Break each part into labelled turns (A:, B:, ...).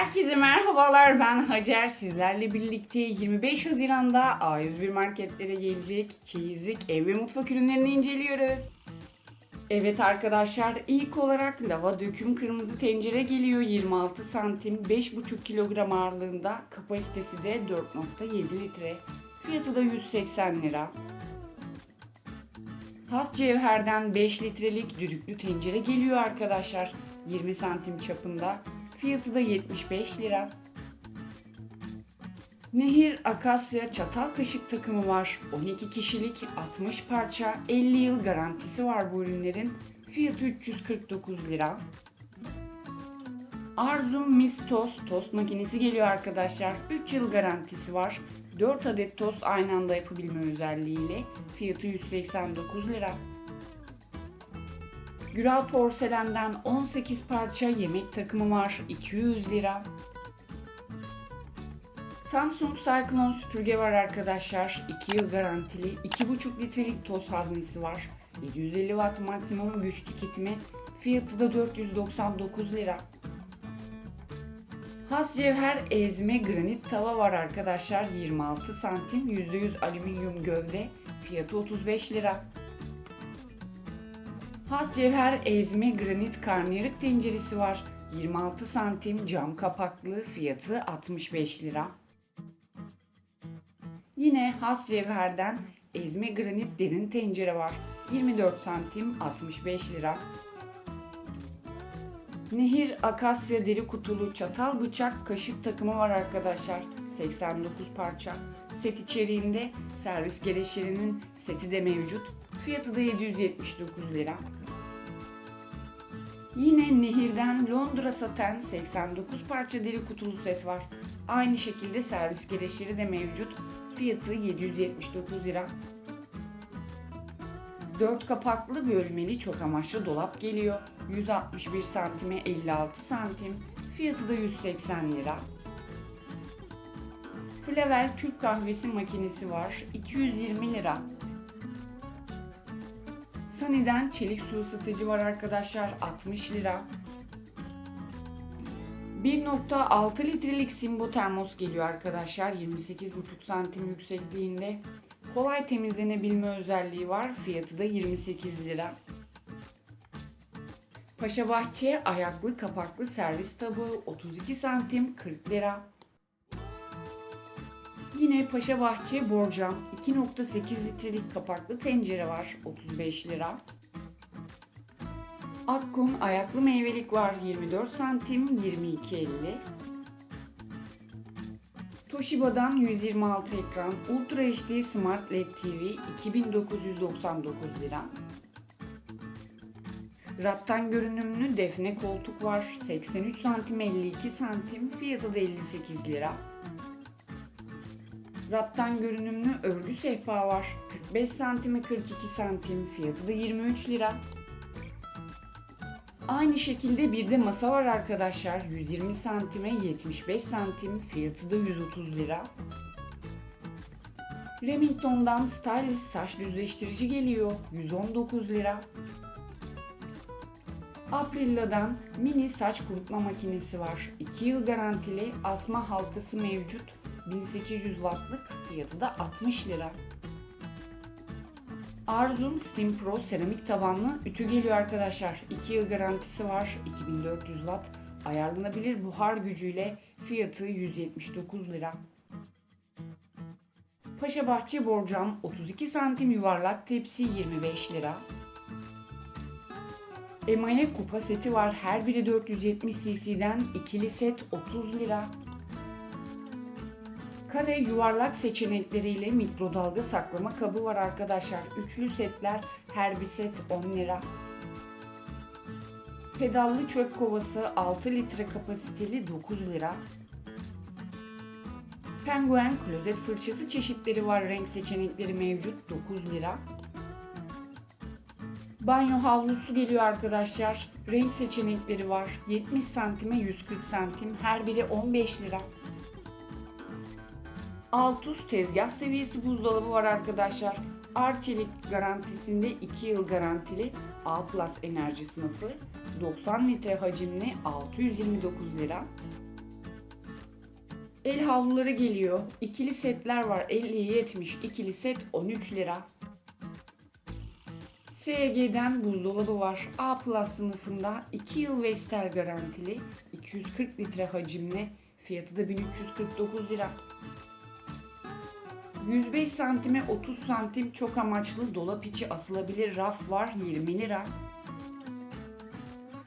A: Herkese merhabalar ben Hacer. Sizlerle birlikte 25 Haziran'da A101 marketlere gelecek çeyizlik ev ve mutfak ürünlerini inceliyoruz. Evet arkadaşlar ilk olarak lava döküm kırmızı tencere geliyor 26 santim 5,5 kilogram ağırlığında kapasitesi de 4.7 litre fiyatı da 180 lira. Has cevherden 5 litrelik düdüklü tencere geliyor arkadaşlar 20 santim çapında fiyatı da 75 lira. Nehir Akasya çatal kaşık takımı var. 12 kişilik 60 parça 50 yıl garantisi var bu ürünlerin. Fiyatı 349 lira. Arzum Mis Tost tost makinesi geliyor arkadaşlar. 3 yıl garantisi var. 4 adet tost aynı anda yapabilme özelliğiyle. Fiyatı 189 lira. Güral Porselen'den 18 parça yemek takımı var. 200 lira. Samsung Cyclone süpürge var arkadaşlar. 2 yıl garantili. 2,5 litrelik toz haznesi var. 750 watt maksimum güç tüketimi. Fiyatı da 499 lira. Has cevher ezme granit tava var arkadaşlar. 26 santim %100 alüminyum gövde. Fiyatı 35 lira. Has cevher ezme granit karnıyarık tenceresi var. 26 santim cam kapaklı fiyatı 65 lira. Yine has cevherden ezme granit derin tencere var. 24 santim 65 lira. Nehir Akasya deri kutulu çatal bıçak kaşık takımı var arkadaşlar. 89 parça. Set içeriğinde servis gereçlerinin seti de mevcut. Fiyatı da 779 lira. Yine Nehir'den Londra saten 89 parça deri kutulu set var. Aynı şekilde servis gereçleri de mevcut. Fiyatı 779 lira. 4 kapaklı bölmeli çok amaçlı dolap geliyor. 161 santime 56 santim. Fiyatı da 180 lira. Flavel Türk kahvesi makinesi var. 220 lira. Sunny'den çelik su ısıtıcı var arkadaşlar 60 lira. 1.6 litrelik Simbo termos geliyor arkadaşlar 28,5 santim yüksekliğinde. Kolay temizlenebilme özelliği var. Fiyatı da 28 lira. Paşa Bahçe ayaklı kapaklı servis tabağı 32 santim 40 lira. Yine Paşa Bahçe borcam 2.8 litrelik kapaklı tencere var 35 lira. Akkun ayaklı meyvelik var 24 santim 22.50. Toshiba'dan 126 ekran Ultra HD Smart LED TV 2999 lira. Rattan görünümlü defne koltuk var 83 santim 52 santim fiyatı da 58 lira. Rattan görünümlü örgü sehpa var 45 santime 42 santim fiyatı da 23 lira. Aynı şekilde bir de masa var arkadaşlar. 120 santime 75 santim fiyatı da 130 lira. Remington'dan stylish saç düzleştirici geliyor. 119 lira. Aprilla'dan mini saç kurutma makinesi var. 2 yıl garantili asma halkası mevcut. 1800 wattlık fiyatı da 60 lira. Arzum Steam Pro seramik tabanlı ütü geliyor arkadaşlar. 2 yıl garantisi var. 2400 watt. Ayarlanabilir buhar gücüyle fiyatı 179 lira. Paşa Bahçe borcam 32 santim yuvarlak tepsi 25 lira. Emaye kupa seti var. Her biri 470 cc'den ikili set 30 lira. Kare yuvarlak seçenekleriyle mikrodalga saklama kabı var arkadaşlar. Üçlü setler her bir set 10 lira. Pedallı çöp kovası 6 litre kapasiteli 9 lira. Penguen klozet fırçası çeşitleri var. Renk seçenekleri mevcut 9 lira. Banyo havlusu geliyor arkadaşlar. Renk seçenekleri var. 70 santime 140 santim. Her biri 15 lira. Altus tezgah seviyesi buzdolabı var arkadaşlar. Arçelik garantisinde 2 yıl garantili A Plus enerji sınıfı 90 litre hacimli 629 lira. El havluları geliyor. İkili setler var. 50'ye 70. İkili set 13 lira. SG'den buzdolabı var. A Plus sınıfında 2 yıl Vestel garantili. 240 litre hacimli. Fiyatı da 1349 lira. 105 santime 30 santim çok amaçlı dolap içi asılabilir raf var 20 lira.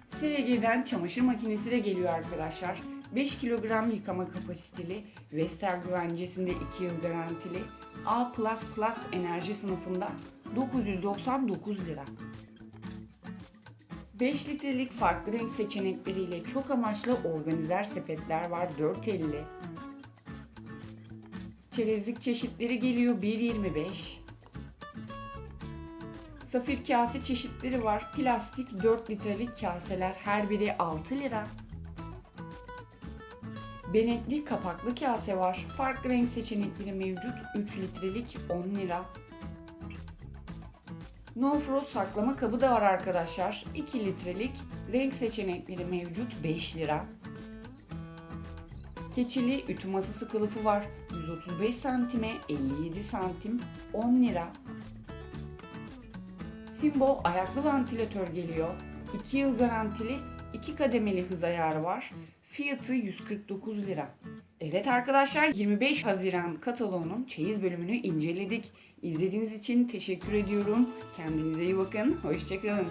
A: SG'den çamaşır makinesi de geliyor arkadaşlar. 5 kilogram yıkama kapasiteli, Vestel güvencesinde 2 yıl garantili, A++ enerji sınıfında 999 lira. 5 litrelik farklı renk seçenekleriyle çok amaçlı organizer sepetler var 4.50. Çerezlik çeşitleri geliyor 1.25. Safir kase çeşitleri var. Plastik 4 litrelik kaseler her biri 6 lira. Benekli kapaklı kase var. Farklı renk seçenekleri mevcut. 3 litrelik 10 lira. No Frost saklama kabı da var arkadaşlar. 2 litrelik renk seçenekleri mevcut 5 lira. Keçili ütü masası kılıfı var. 135 santime 57 santim 10 lira. Simbo ayaklı vantilatör geliyor. 2 yıl garantili 2 kademeli hız ayarı var. Fiyatı 149 lira. Evet arkadaşlar 25 Haziran kataloğunun çeyiz bölümünü inceledik. İzlediğiniz için teşekkür ediyorum. Kendinize iyi bakın. Hoşçakalın.